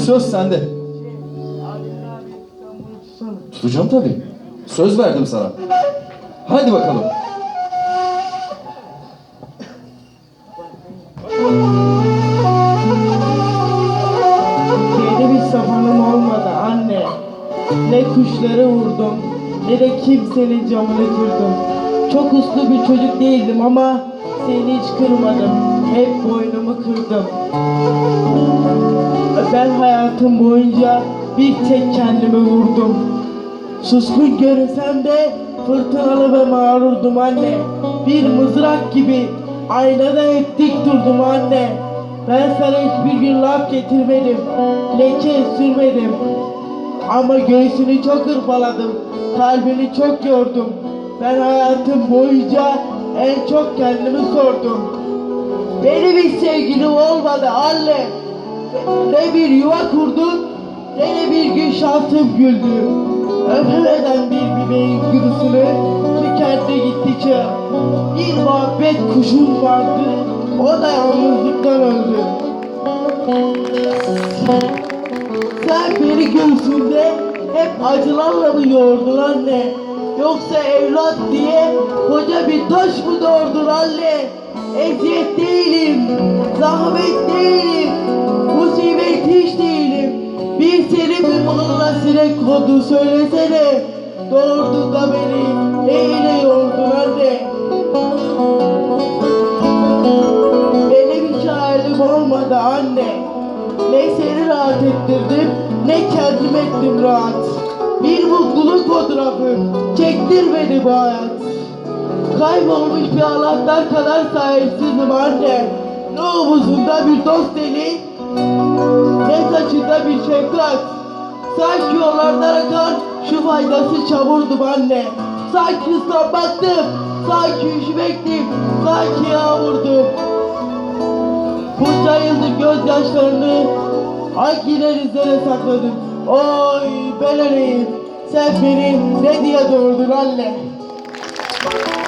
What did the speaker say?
söz sende. Tutacağım tabii. Söz verdim sana. Hadi bakalım. Yeni bir safanım olmadı anne. Ne kuşları vurdum, ne de kimsenin camını kırdım. Çok uslu bir çocuk değildim ama seni hiç kırmadım. Hep boynumu kırdım. Ben hayatım boyunca bir tek kendimi vurdum. Suskun görünsem de fırtınalı ve mağrurdum anne. Bir mızrak gibi aynada hep dik durdum anne. Ben sana hiçbir gün laf getirmedim. Leke sürmedim. Ama göğsünü çok hırpaladım. Kalbini çok yordum. Ben hayatım boyunca en çok kendimi sordum. Benim hiç sevgilim olmadı anne. Ne bir yuva kurdum, ne de bir gün şansım güldü. Öpemeden bir bebeğin gülüsünü tükendi gitti çağ. Bir muhabbet kuşum vardı, o da yalnızlıktan öldü. Sen beni göğsünde hep acılarla mı yoğurdun anne? Yoksa evlat diye koca bir taş mı doğurdun anne? Eziyet değilim, zahmet değilim, musibet hiç değilim. Bir seni bir bana sinek kodu söylesene. Doğurdun da beni neyle yoğurdun anne? Benim hayalim olmadı anne. Ne seni rahat ettirdim, ne kendim ettim rahat. Bir mutluluk fotoğrafı çektirmedi bu hayat. Kaybolmuş bir anahtar kadar sahipsizim anne. Ne omuzunda bir dost eli, ne saçında bir şefkat. Sanki yollardan akan şu faydası çamurdum anne. Sanki ıslanmaktım, sanki üşümektim, sanki yağmurdum. Bunca yıldır gözyaşlarını hangi denizlere sakladın? Oy ben öleyim. Sen beni ne diye doğurdun anne?